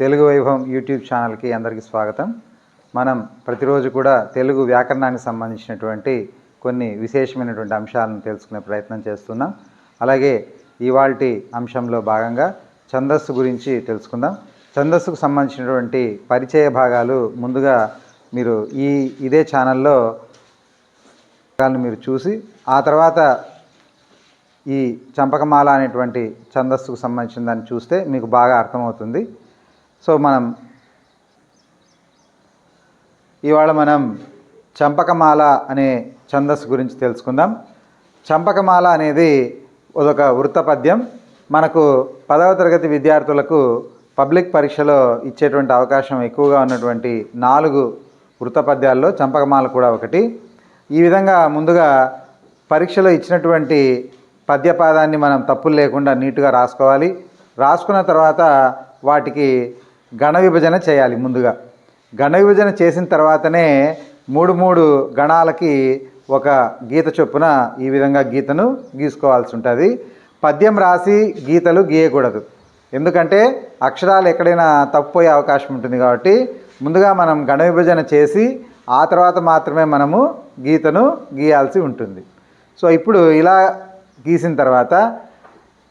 తెలుగు వైభవం యూట్యూబ్ ఛానల్కి అందరికీ స్వాగతం. మనం ప్రతిరోజు కూడా తెలుగు వ్యాకరణానికి సంబంధించినటువంటి కొన్ని విశేషమైనటువంటి అంశాలను తెలుసుకునే ప్రయత్నం చేస్తున్నాం. అలాగే ఇవాల్టి అంశంలో భాగంగా ఛందస్సు గురించి తెలుసుకుందాం. ఛందస్సుకు సంబంధించినటువంటి పరిచయ భాగాలు ముందుగా మీరు ఈ ఇదే ఛానల్లో మీరు చూసి ఆ తర్వాత ఈ చంపకమాల అనేటువంటి ఛందస్సుకు సంబంధించిన దాన్ని చూస్తే మీకు బాగా అర్థమవుతుంది. సో మనం ఇవాళ మనం చంపకమాల అనే ఛందస్సు గురించి తెలుసుకుందాం. చంపకమాల అనేది ఒక వృత్తపద్యం మనకు పదవ తరగతి విద్యార్థులకు పబ్లిక్ పరీక్షలో ఇచ్చేటువంటి అవకాశం ఎక్కువగా ఉన్నటువంటి నాలుగు వృత్తపద్యాల్లో చంపకమాల కూడా ఒకటి. ఈ విధంగా ముందుగా పరీక్షలో ఇచ్చినటువంటి పద్యపాదాన్ని మనం తప్పులు లేకుండా నీట్గా రాసుకోవాలి. రాసుకున్న తర్వాత వాటికి గణ విభజన చేయాలి ముందుగా. గణ విభజన చేసిన తర్వాతనే మూడు మూడు గణాలకి ఒక గీత చొప్పున ఈ విధంగా గీతను గీసుకోవాల్సి ఉంటుంది. పద్యం రాసి గీతలు గీయకూడదు. ఎందుకంటే అక్షరాలు ఎక్కడైనా తప్పిపోయే అవకాశం ఉంటుంది కాబట్టి ముందుగా మనం గణ విభజన చేసి ఆ తర్వాత మాత్రమే మనము గీతను గీయాల్సి ఉంటుంది. సో ఇప్పుడు ఇలా గీసిన తర్వాత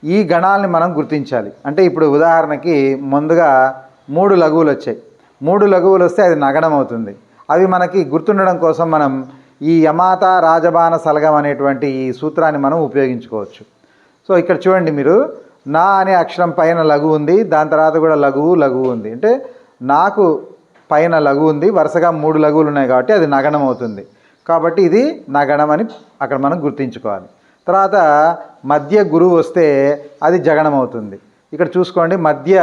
ఈ గణాలని మనం గుర్తించాలి. అంటే ఇప్పుడు ఉదాహరణకి ముందుగా మూడు లఘువులు వచ్చాయి. మూడు లఘువులు వస్తే అది నగడం అవుతుంది. అవి మనకి గుర్తుండడం కోసం మనం ఈ యమాత రాజబాణ సలగం అనేటువంటి ఈ సూత్రాన్ని మనం ఉపయోగించుకోవచ్చు. సో ఇక్కడ చూడండి మీరు నా అనే అక్షరం పైన లఘు ఉంది దాని తర్వాత కూడా లఘువు లఘువు ఉంది. అంటే నాకు పైన లఘు ఉంది వరుసగా మూడు లఘువులు ఉన్నాయి కాబట్టి అది నగణం అవుతుంది. కాబట్టి ఇది నగణం అని అక్కడ మనం గుర్తించుకోవాలి. తర్వాత మధ్య గురువు వస్తే అది జగనం అవుతుంది. ఇక్కడ చూసుకోండి మధ్య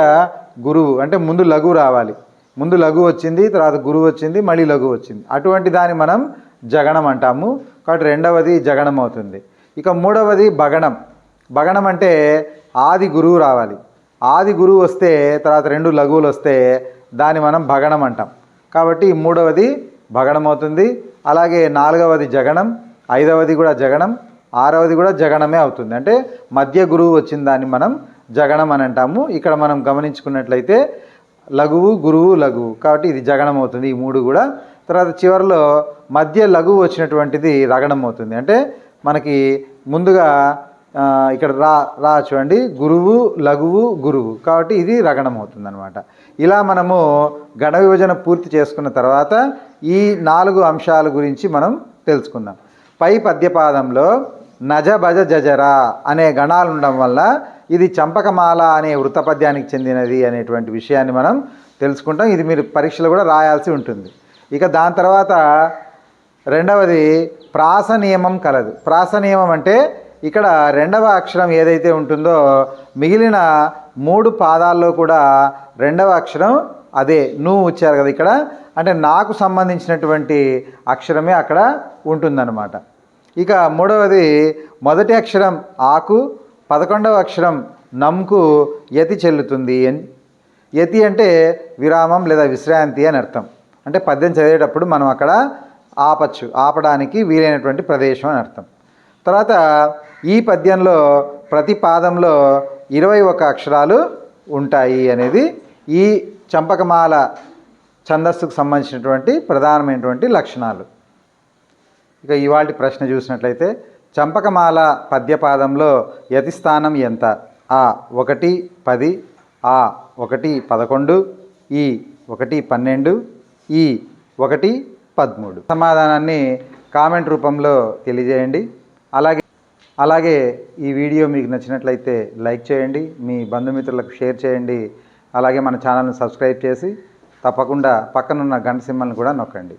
గురువు అంటే ముందు లఘు రావాలి. ముందు లఘు వచ్చింది తర్వాత గురువు వచ్చింది మళ్ళీ లఘు వచ్చింది. అటువంటి దాన్ని మనం జగనం అంటాము. కాబట్టి రెండవది జగనం అవుతుంది. ఇక మూడవది భగణం. భగణం అంటే ఆది గురువు రావాలి. ఆది గురువు వస్తే తర్వాత రెండు లఘువులు వస్తే దాన్ని మనం భగణం అంటాం. కాబట్టి మూడవది భగణం అవుతుంది. అలాగే నాలుగవది జగనం ఐదవది కూడా జగనం ఆరవది కూడా జగనమే అవుతుంది. అంటే మధ్య గురువు వచ్చిన దాన్ని మనం జగనం అని అంటాము. ఇక్కడ మనం గమనించుకున్నట్లయితే లఘువు గురువు లఘువు. కాబట్టి ఇది జగనం అవుతుంది ఈ మూడు కూడా. తర్వాత చివరిలో మధ్య లఘువు వచ్చినటువంటిది రగణం అవుతుంది. అంటే మనకి ముందుగా ఇక్కడ రా రా చూడండి. గురువు లఘువు గురువు. కాబట్టి ఇది రగణం అవుతుంది అనమాట ఇలా మనము గణ విభజన పూర్తి చేసుకున్న తర్వాత ఈ నాలుగు అంశాల గురించి మనం తెలుసుకుందాం. పై పద్యపాదంలో నజ భజ జజరా అనే గణాలు ఉండడం వల్ల ఇది చంపకమాల అనే వృత్తపద్యానికి చెందినది అనేటువంటి విషయాన్ని మనం తెలుసుకుంటాం. ఇది మీరు పరీక్షలో కూడా రాయాల్సి ఉంటుంది. ఇక దాని తర్వాత రెండవది ప్రాస నియమం కలదు. ప్రాస నియమం అంటే ఇక్కడ రెండవ అక్షరం ఏదైతే ఉంటుందో మిగిలిన మూడు పాదాల్లో కూడా రెండవ అక్షరం అదే నువ్వు వచ్చారు కదా ఇక్కడ. అంటే నాకు సంబంధించినటువంటి అక్షరమే అక్కడ ఉంటుందన్నమాట. ఇక మూడవది మొదటి అక్షరం ఆకు పదకొండవ అక్షరం నమ్కు యతి చెల్లుతుంది అని యతి అంటే విరామం లేదా విశ్రాంతి అని అర్థం. అంటే పద్యం చదివేటప్పుడు మనం అక్కడ ఆపచ్చు. ఆపడానికి వీలైనటువంటి ప్రదేశం అని అర్థం. తర్వాత ఈ పద్యంలో ప్రతి పాదంలో ఇరవై ఒక అక్షరాలు ఉంటాయి అనేది ఈ చంపకమాల ఛందస్సుకు సంబంధించినటువంటి ప్రధానమైనటువంటి లక్షణాలు. ఇక ఇవాళ ప్రశ్న చూసినట్లయితే చంపకమాల పద్యపాదంలో యతిస్థానం ఎంత? ఆ ఒకటి పది ఆ ఒకటి పదకొండు ఈ ఒకటి పన్నెండు ఈ ఒకటి పదమూడు. సమాధానాన్ని కామెంట్ రూపంలో తెలియజేయండి. అలాగే అలాగే ఈ వీడియో మీకు నచ్చినట్లయితే లైక్ చేయండి మీ బంధుమిత్రులకు షేర్ చేయండి అలాగే మన ఛానల్ని సబ్స్క్రైబ్ చేసి తప్పకుండా పక్కనున్న గంట సింహల్ని కూడా నొక్కండి.